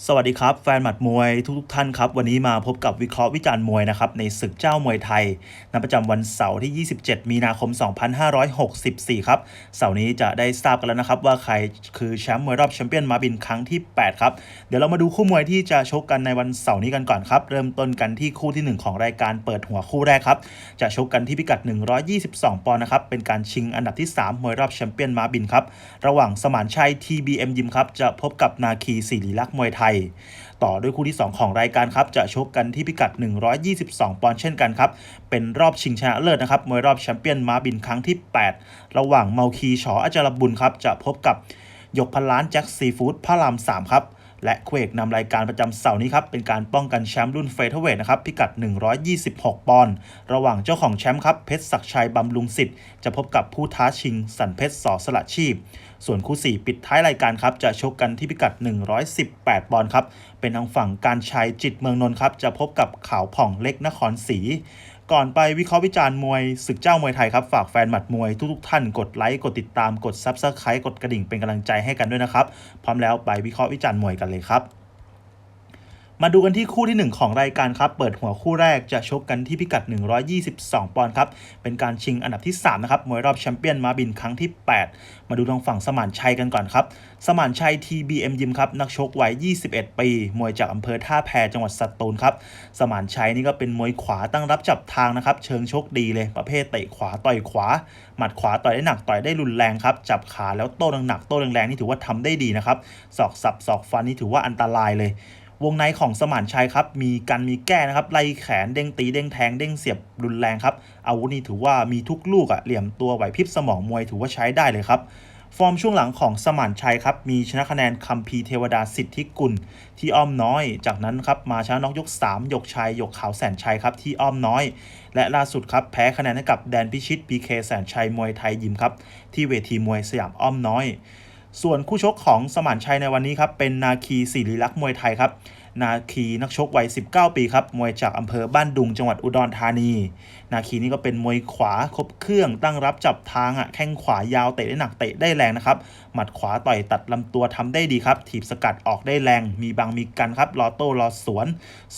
สวัสดีครับแฟนหมัดมวยทุกๆท่านครับ วันนี้มาพบกับวิเคราะห์วิจารณ์มวยนะครับ ในศึกเจ้ามวยไทยนัประจำวันเสาร์ที่ 27 มีนาคม 2564 ครับ เสาร์นี้จะได้ทราบกันแล้วนะครับ ว่าใครคือแชมป์มวยรอบแชมเปี้ยนมาบินครั้งที่ 8 ครับ เดี๋ยวเรามาดูคู่มวยที่จะชกกันในวันเสาร์นี้กันก่อนครับ เริ่มต้นกันที่คู่ที่ 1 ของรายการเปิดหัวคู่แรกครับจะชกกันที่พิกัด 122 ปอนด์นะครับเป็นการชิงอันดับที่ 3 มวยรอบแชมเปี้ยนมาบินครับระหว่างสมานชัย TBM ยิมครับจะพบกับนาคีศิริลักษ์มวยไทยต่อด้วยคู่ที่ 2 ของรายการครับ จะชกกันที่พิกัด 122 ปอนด์เช่นกันครับ เป็นรอบชิงชนะเลิศนะครับมวยรอบแชมเปี้ยนม้าบินครั้งที่ 8 ระหว่างเมาคีชออาจารบุญครับจะพบกับยกพันล้านแจ็คซีฟู้ดพระราม3ครับ และเคู่เอกนำรายการประจำเสาร์นี้ครับ เป็นการป้องกันแชมป์รุ่นเฟเธอร์เวทนะครับ พิกัด 126 ปอนด์ระหว่างเจ้าของแชมป์ครับ เพชรศักชัยบำรุงสิทธิ์ จะพบกับผู้ท้าชิง สันเพชรสอสละชีพ ส่วนคู่ 4 ปิดท้ายรายการครับ จะชกกันที่พิกัด 118 ปอนด์ครับ เป็นทางฝั่งการชัยจิตเมืองนนท์ครับ จะพบกับขาวผ่องเล็กนครศรี ก่อนไปวิเคราะห์วิจารณ์มวยศึกเจ้ามวยไทยครับ ฝากแฟนหมัดมวยทุกๆท่านกดไลค์กดติดตามกดซับสไครต์กดกระดิ่งเป็นกำลังใจให้กันด้วยนะครับ พร้อมแล้วไปวิเคราะห์วิจารณ์มวยกันเลยครับ มาดูกันที่คู่ที่ 1 ของรายการครับ เปิดหัวคู่แรกจะชกกันที่พิกัด 122 ปอนด์ครับ เป็นการชิงอันดับที่ 3 นะครับ มวยรอบแชมเปี้ยนมาบินครั้งที่ 8 มาดูทางฝั่งสมานชัยกันก่อนครับ สมานชัย TBM ยิมครับ นักชกวัย 21 ปี มวยจากอำเภอท่าแพจังหวัดสตูลครับ สมานชัยนี่ก็เป็นมวยขวาตั้งรับจับทางนะครับ เชิงชกดีเลย ประเภทเตะขวาต่อยขวา หมัดขวาต่อยได้หนักต่อยได้รุนแรงครับ จับขาแล้วโต้หนักๆโต้แรงๆนี่ถือว่าทำได้ดีนะครับ ศอกสับศอกฟันนี่ถือว่าอันตรายเลย วงในของสมานชัยครับ มีกันมีแก้นะครับ ไล่แขนเด้งตีเด้งแทงเด้งเสียบรุนแรงครับ อาวุธนี่ถือว่ามีทุกลูกอะเหลี่ยมตัวไหวพริบสมองมวยถือว่าใช้ได้เลยครับ ฟอร์มช่วงหลังของสมานชัยครับ มีชนะคะแนนคัมพีเทวดาสิทธิกุลที่อ้อมน้อย จากนั้นครับมาชนะน็อกยก 3 ยกชัย ยกขาวแสนชัยครับที่อ้อมน้อย และล่าสุดครับแพ้คะแนนให้กับแดนพิชิตพีเคแสนชัยมวยไทยยิมครับที่เวทีมวยสยามอ้อมน้อยส่วนคู่ชกของสมานชัยในวันนี้ครับ เป็นนาคีศิริลักษ์มวยไทยครับ นาคีนักชกวัย 19 ปีครับ มวยจากอำเภอบ้านดุงจังหวัดอุดรธานี นาคีนี่ก็เป็นมวยขวาครบเครื่องตั้งรับจับทางอะแข้งขวายาวเตะได้หนักเตะได้แรงนะครับ หมัดขวาต่อยตัดลำตัวทำได้ดีครับ ถีบสกัดออกได้แรง มีบังมีกันครับรอโต้รอสวน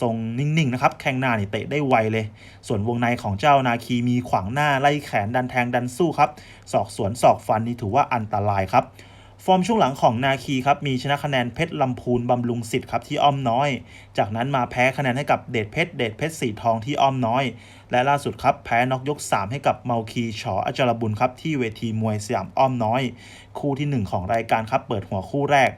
ทรงนิ่งๆนะครับ แข้งหน้านี่เตะได้ไวเลย ส่วนวงในของเจ้านาคีมีขวางหน้าไล่แขนดันแทงดันสู้ครับ ศอกสวนศอกฟันนี่ถือว่าอันตรายครับ ฟอร์มช่วงหลังของนาคีครับมีชนะคะแนนเพชรลำพูนบำรุงสิทธิ์ครับที่อ้อมน้อย จากนั้นมาแพ้คะแนนให้กับเดชเพชรเดชเพชรสีทองที่อ้อมน้อย และล่าสุดครับแพ้นอกยก 3 ให้กับเมาคีชออาจารบุญครับที่เวทีมวยสยามอ้อมน้อย คู่ที่ 1 ของรายการครับเปิดหัวคู่แรก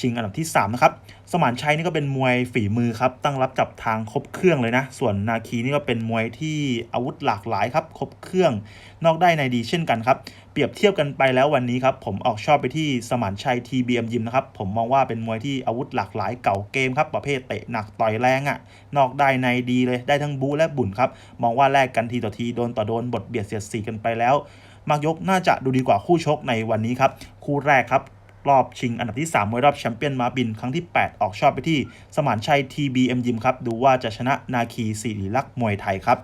ชิงอันดับที่3นะครับสมานชัยนี่ก็เป็นมวยฝีมือครับตั้งรับจับทางครบเครื่องเลยนะ ส่วนนาคีนี่ก็เป็นมวยที่อาวุธหลากหลายครับครบเครื่อง นอกได้ในดีเช่นกันครับ เปรียบเทียบกันไปแล้ววันนี้ครับ ผมออกชอบไปที่สมานชัย TBM ยิมนะครับ ผมมองว่าเป็นมวยที่อาวุธหลากหลายเก่าเกมครับ ประเภทเตะหนักต่อยแรงอะ่ะ นอกได้ในดีเลยได้ทั้งบูและบุญครับ มองว่าแลกกันทีต่อทีโดนต่อโดนบทเบียดเสียดสีกันไปแล้ว มากยกน่าจะดูดีกว่าคู่ชกในวันนี้ครับคู่แรกครับรอบชิงอันดับที่ 3 มวยรอบแชมเปี้ยนมาบินครั้งที่ 8 ออกชอบไปที่สมานชัย TBM ยิมครับ ดูว่าจะชนะนาคีศิริลักษ์มวยไทยครับ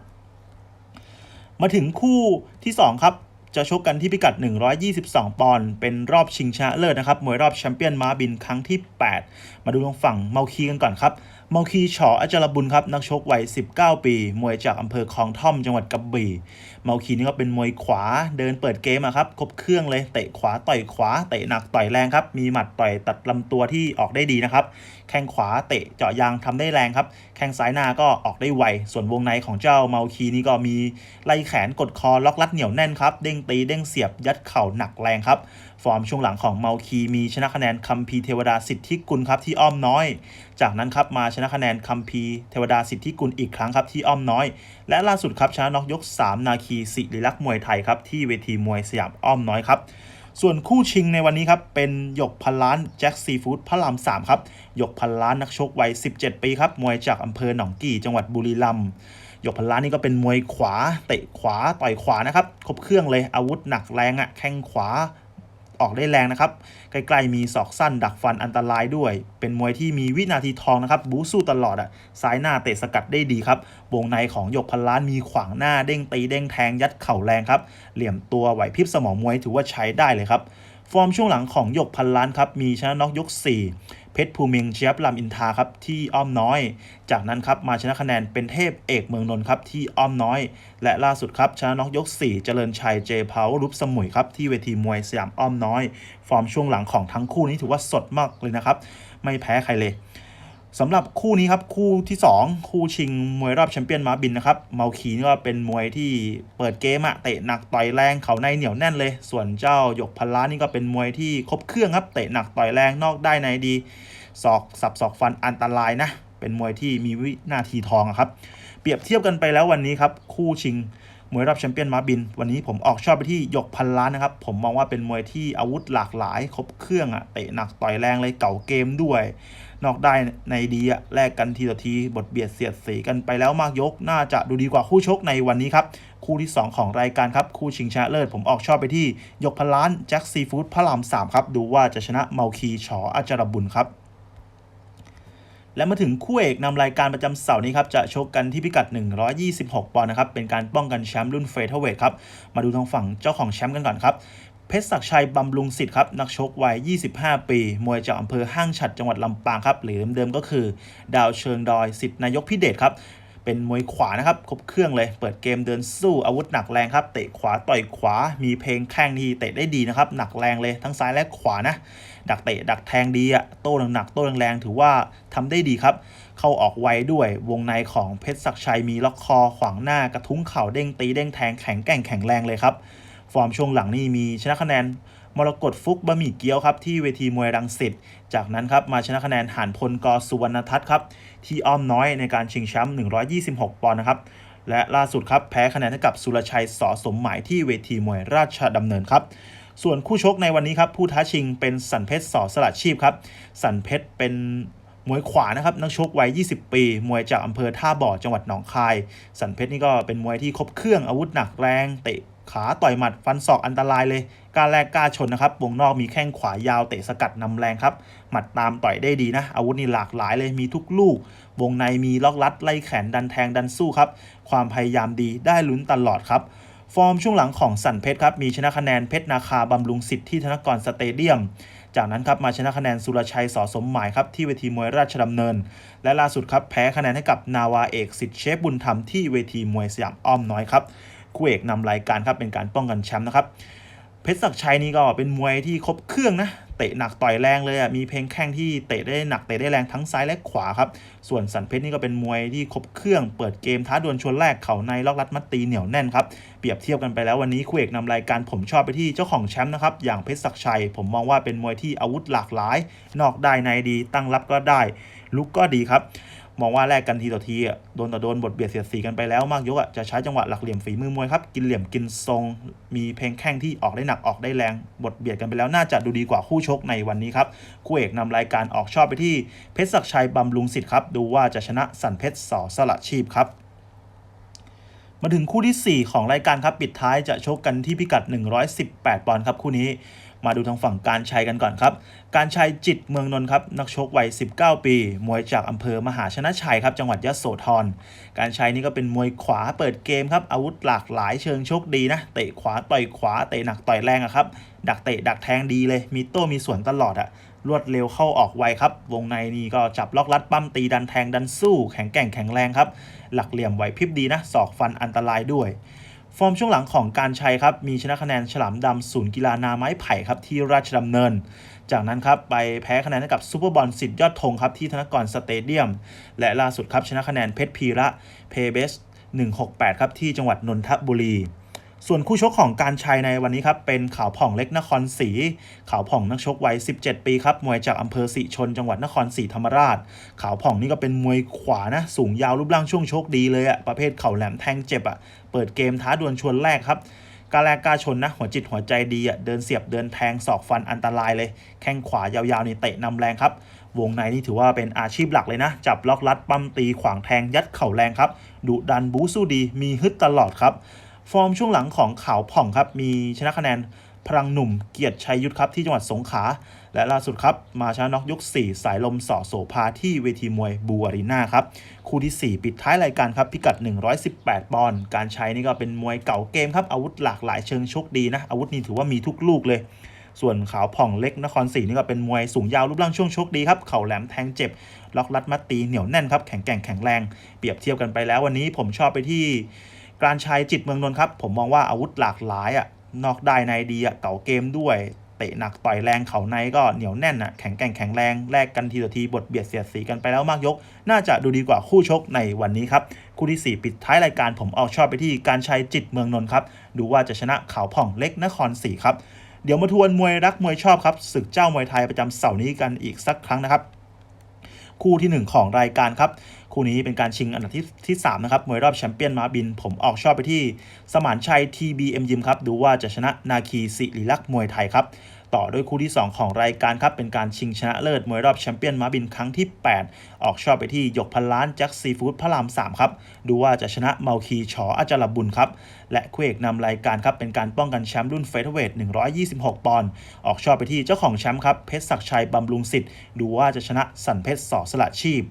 มาถึงคู่ที่ 2 ครับ จะชกกันที่พิกัด 122 ปอนด์ เป็นรอบชิงชนะเลิศนะครับ มวยรอบแชมเปี้ยนม้าบินครั้งที่ 8 มาดูทางฝั่งเมาคีกันก่อนครับ เมาคีชออาจารบุญครับนักชกวัย 19 ปี มวยจากอำเภอคลองท่อมจังหวัดกระบี่เมาคีนี่ก็เป็นมวยขวาเดินเปิดเกมอะครับครบเครื่องเลยเตะขวาต่อยขวาเตะหนักต่อยแรงครับ มีหมัดต่อยตัดลำตัวที่ออกได้ดีนะครับ แข้งขวาเตะเจาะยางทำได้แรงครับ แข้งซ้ายหน้าก็ออกได้ไว ส่วนวงในของเจ้าเมาคีนี่ก็มีไล่แขนกดคอล็อกลัดเหนียวแน่นครับ เด้งตีเด้งเสียบยัดเข่าหนักแรงครับ ฟอร์มช่วงหลังของเมาคีมีชนะคะแนนคัมพีเทวดาสิทธิกุลครับที่อ้อมน้อย จากนั้นครับมาชนะคะแนนคัมพีเทวดาสิทธิกุลอีกครั้งครับที่อ้อมน้อย และล่าสุดครับชนะน็อกยก 3 นาคีศิริลักษ์มวยไทยครับที่เวทีมวยสยามอ้อมน้อยครับส่วนคู่ชิงในวันนี้ครับ เป็นหยกพันล้านแจ็คซีฟู้ดพระราม3ครับหยกพันล้านนักชกวัย 17 ปีครับ มวยจากอำเภอหนองกี่จังหวัดบุรีรัมย์หยกพันล้านนี่ก็เป็นมวยขวาเตะขวาต่อยขวานะครับ ครบเครื่องเลยอาวุธหนักแรงอะ่ะแข้งขวา ออกได้แรงนะครับใกล้ๆมีศอกสั้นดักฟันอันตรายด้วย เป็นมวยที่มีวินาทีทองนะครับบู๊สู้ตลอดอะซ้ายหน้าเตะสกัดได้ดีครับวงในของหยกพันล้านมีขวางหน้าเด้งตีเด้งแทงยัดเข่าแรงครับเหลี่ยมตัวไหวพริบสมองมวยถือว่าใช้ได้เลยครับฟอร์มช่วงหลังของหยกพันล้านครับมีชนะน็อกยก4 เพชรภูมิงเชียบลำอินทาครับที่อ้อมน้อย จากนั้นครับมาชนะคะแนนเป็นเทพเอกเมืองนนท์ครับที่อ้อมน้อย และล่าสุดครับชนะน็อกยก 4 เจริญชัยเจพาวรุปสมุยครับที่เวทีมวยสยามอ้อมน้อย ฟอร์มช่วงหลังของทั้งคู่นี้ถือว่าสดมากเลยนะครับ ไม่แพ้ใครเลย สำหรับคู่นี้ครับคู่ที่ 2 คู่ชิงมวยรอบแชมเปี้ยนมาบินนะครับเมาคีนี่ก็เป็นมวยที่เปิดเกมอะเตะหนักต่อยแรงเขาในเหนียวแน่นเลย ส่วนเจ้าหยกพันล้านนี่ก็เป็นมวยที่ครบเครื่องครับเตะหนักต่อยแรงนอกได้ในดีศอกสับศอกฟันอันตรายนะ เป็นมวยที่มีวินาทีทองครับ เปรียบเทียบกันไปแล้ววันนี้ครับคู่ชิงมวยรอบแชมเปี้ยนมาบิน วันนี้ผมออกชอบไปที่หยกพันล้านนะครับ ผมมองว่าเป็นมวยที่อาวุธหลากหลาย ครบเครื่องอะเตะหนักต่อยแรงเลยเก่าเกมด้วย นอกได้ในดีอะแลกกันทีต่อทีบทเบียดเสียดสีกันไปแล้วมากยก น่าจะดูดีกว่าคู่ชกในวันนี้ครับ คู่ที่ 2 ของรายการครับ คู่ชิงชนะเลิศผมออกชอบไปที่ ยกพล้านแจ็คซีฟู้ดพระรามสามครับ ดูว่าจะชนะเมาคีชออาจารบุญครับและมาถึงคู่เอกนำรายการประจำเสาร์นี้ครับ จะชกกันที่พิกัด 126 ปอนด์นะครับ เป็นการป้องกันแชมป์รุ่นเฟเธอร์เวทครับ มาดูทางฝั่งเจ้าของแชมป์กันก่อนครับ เพชรศักชัยบำรุงสิทธิ์ครับนักชกวัย 25 ปี มวยจากอำเภอห้างฉัดจังหวัดลำปางครับหรือเดิมๆก็คือ ดาวเชิงดอยสิทธินายกพิเดชครับเป็นมวยขวานะครับครบเครื่องเลย เปิดเกมเดินสู้อาวุธหนักแรงครับ เตะขวาต่อยขวา มีเพลงแข้งทีเตะได้ดีนะครับ หนักแรงเลยทั้งซ้ายและขวานะ ดักเตะดักแทงดีอะโต้หนักๆโต้แรงๆถือว่าทำได้ดีครับ เข้าออกไวด้วย วงในของเพชรศักชัยมีล็อกคอขวางหน้ากระทุ้งเข่าเด้งตีเด้งแทงแข็งแกร่งแข็งแรงเลยครับ ฟอร์มช่วงหลังนี่มีชนะคะแนนมรกตฟุกบะหมี่เกี๊ยวครับที่เวทีมวยรังสิต จากนั้นครับมาชนะคะแนนหานพลกอสุวรรณทัศน์ครับที่อ้อมน้อยในการชิงแชมป์126 ปอนด์นะครับ และล่าสุดครับแพ้คะแนนให้กับสุรชัยสอสมหมายที่เวทีมวยราชดำเนินครับ ส่วนคู่ชกในวันนี้ครับผู้ท้าชิงเป็นสันเพชรสอสลัดชีพครับสันเพชรเป็นมวยขวานะครับนักชกวัย 20 ปี มวยจากอำเภอท่าบ่อจังหวัดหนองคาย สันเพชรนี่ก็เป็นมวยที่ครบเครื่องอาวุธหนักแรงเตะ ขาต่อยหมัดฟันศอกอันตรายเลยกล้าแลกกล้าชนนะครับวงนอกมีแข้งขวายาวเตะสกัดนำแรงครับ หมัดตามต่อยได้ดีนะ อาวุธนี่หลากหลายเลยมีทุกลูก วงในมีล็อกลัดไล่แขนดันแทงดันสู้ครับ ความพยายามดีได้ลุ้นตลอดครับฟอร์มช่วงหลังของสันเพชรครับมีชนะคะแนนเพชรนาคาบำรุงสิทธิ์ที่ธนกรสเตเดียม จากนั้นครับมาชนะคะแนนสุรชัยสอสมหมายครับที่เวทีมวยราชดำเนิน และล่าสุดครับแพ้คะแนนให้กับนาวาเอกสิทธิ์เชฟบุญธรรมที่เวทีมวยสยามอ้อมน้อยครับ คู่เอกนำรายการครับเป็นการป้องกันแชมป์นะครับเพชรศักชัยนี่ก็เป็นมวยที่ครบเครื่องนะเตะหนักต่อยแรงเลยอะมีเพลงแข้งที่เตะได้หนักเตะได้แรงทั้งซ้ายและขวาครับส่วนสันเพชรนี่ก็เป็นมวยที่ครบเครื่องเปิดเกมท้าดวลชวนแรกเข่าในล็อกรัดมัดตีเหนียวแน่นครับเปรียบเทียบกันไปแล้ววันนี้คู่เอกนำรายการผมชอบไปที่เจ้าของแชมป์นะครับอย่างเพชรศักชัย ผมมองว่าเป็นมวยที่อาวุธหลากหลาย นอกได้ในดีตั้งรับก็ได้ลุกก็ดีครับ มองว่าแลกกันทีต่อทีอะโดนต่อโดนบทเบียดเสียดสีกันไปแล้วมากยกอะจะใช้จังหวะหลักเหลี่ยมฝีมือมวยครับกินเหลี่ยมกินทรง มีเพลงแข้งที่ออกได้หนักออกได้แรงบทเบียดกันไปแล้วน่าจะดูดีกว่าคู่ชกในวันนี้ครับคู่เอกนำรายการออกชอบไปที่เพชรศักชัยบำรุงสิทธิ์ครับดูว่าจะชนะสันเพชรสอสละชีพครับมาถึงคู่ที่ 4 ของรายการครับปิดท้ายจะชกกันที่พิกัด 118 ปอนด์ครับคู่นี้ มาดูทางฝั่งการชัยกันก่อนครับ การชัยจิตเมืองนนท์ครับนักชกวัย 19 ปี มวยจากอำเภอมหาชนะชัยครับจังหวัดยะโสธร การชัยนี่ก็เป็นมวยขวาเปิดเกมครับอาวุธหลากหลายเชิงชกดีนะเตะขวาต่อยขวาเตะหนักต่อยแรงอะครับดักเตะดักแทงดีเลย มีโต้มีสวนตลอดอะรวดเร็วเข้าออกไวครับ วงในนี่ก็จับล็อกลัดปั้มตีดันแทงดันสู้ แข็งแกร่งแข็งแรงครับ หลักเหลี่ยมไหวพริบดีนะศอกฟันอันตรายด้วย ฟอร์มช่วงหลังของการชัยครับ มีชนะคะแนนฉลามดำศูนย์กีฬานาไม้ไผ่ครับที่ราชดำเนิน จากนั้นครับไปแพ้คะแนนให้กับซูเปอร์บอลสิทธิ์ยอดธงครับที่ธนกรสเตเดียม และล่าสุดครับชนะคะแนนเพชรพีระเพเบส168 ครับที่จังหวัดนนทบุรี ส่วนคู่ชกของการชัยในวันนี้ครับเป็นขาวผ่องเล็กนครศรีขาวผ่องนักชกวัย 17 ปีครับมวยจากอำเภอสิชนจังหวัดนครศรีธรรมราช ขาวผ่องนี่ก็เป็นมวยขวานะสูงยาวรูปร่างช่วงชกดีเลยอะประเภทเข่าแหลมแทงเจ็บอะเปิดเกมท้าดวลชวนแรกครับกาแลกกาชนนะหัวจิตหัวใจดีอะเดินเสียบเดินแทงศอกฟันอันตรายเลย แข้งขวายาวๆนี่เตะนำแรงครับ วงในนี่ถือว่าเป็นอาชีพหลักเลยนะ จับล็อกลัดปั้มตีขวางแทงยัดเข่าแรงครับดุดันบู๊สู้ดีมีฮึดตลอดครับ ฟอร์มช่วงหลังของขาวผ่องครับ มีชนะคะแนนพลังหนุ่มเกียรติชัยยุทธครับที่จังหวัดสงขลาและล่าสุดครับ มาชนะน็อกยก 4 สายลมสอโสภาที่เวทีมวยบูอารีนาครับ คู่ที่ 4 ปิดท้ายรายการครับ พิกัด 118 ปอนด์การใช้นี่ก็เป็นมวยเก่าเกมครับ อาวุธหลากหลายเชิงชกดีนะ อาวุธนี่ถือว่ามีทุกลูกเลย ส่วนขาวผ่องเล็กนครศรีนี่ก็เป็นมวยสูงยาวรูปร่างช่วงชกดีครับ เข่าแหลมแทงเจ็บ ล็อกรัดมัดตีเหนียวแน่นครับแข็งแกร่งแข็งแรง เปรียบเทียบกันไปแล้ววันนี้ผมชอบไปที่ การชัยจิตเมืองนนท์ครับ ผมมองว่าอาวุธหลากหลายอะนอกได้ในดีอะเก่าเกมด้วยเตะหนักต่อยแรงเข่าในก็เหนียวแน่นอะแข็งแกร่งแข็งแรงแลกกันทีต่อทีบทเบียดเสียดสีกันไปแล้วมากยก น่าจะดูดีกว่าคู่ชกในวันนี้ครับ คู่ที่ 4 ปิดท้ายรายการผมเอาชอบไปที่การชัยจิตเมืองนนท์ครับดูว่าจะชนะขาวผ่องเล็กนครศรีครับเดี๋ยวมาทวนมวยรักมวยชอบครับศึกเจ้ามวยไทยประจำเสาร์นี้กันอีกสักครั้งนะครับ คู่ที่ 1 ของรายการครับ คู่นี้เป็นการชิงอันดับที่ที่3นะครับมวยรอบแชมเปี้ยนมาบิน ผมออกชอบไปที่สมานชัย TBM ยิมครับ ดูว่าจะชนะนาคีสิริลักษ์มวยไทยครับ ต่อด้วยคู่ที่ 2 ของรายการครับ เป็นการชิงชนะเลิศมวยรอบแชมเปี้ยนมาบินครั้งที่ 8 ออกชอบไปที่หยกพันล้านแจ็คซีฟู้ดพระราม 3 ครับ ดูว่าจะชนะเมาคีชออาจารบุญครับ และคู่เอกนำรายการครับ เป็นการป้องกันแชมป์รุ่นเฟเธอร์เวท126 ปอนด์ ออกชอบไปที่เจ้าของแชมป์ครับ เพชรศักชัยบำรุงสิทธิ์ ดูว่าจะชนะสันเพชรสอสละชีพ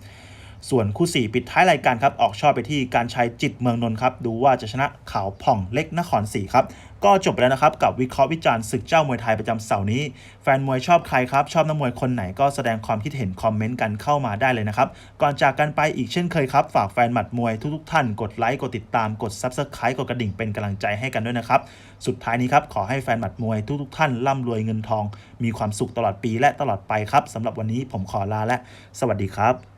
ส่วนคู่ 4 ปิดท้ายรายการครับออกชอบไปที่การใชัยจิตเมืองนนท์ครับดูว่าจะชนะขาวผ่องเล็กนครศรีครับก็จบไปแล้วนะครับกับวิเคราะห์วิจารณ์ศึกเจ้ามวยไทยประจำเสาร์นี้ แฟนมวยชอบใครครับ ชอบนักมวยคนไหนก็แสดงความคิดเห็นคอมเมนต์กันเข้ามาได้เลยนะครับ ก่อนจากกันไปอีกเช่นเคยครับ ฝากแฟนหมัดมวยทุกๆท่านกดไลค์กดติดตามกด Subscribe กดกระดิ่งเป็นกำลังใจให้กันด้วยนะครับ สุดท้ายนี้ครับขอให้แฟนหมัดมวยทุกๆท่านร่ำรวยเงินทอง มีความสุขตลอดปีและตลอดไปครับสำหรับวันนี้ผมขอลาและ สวัสดีครับ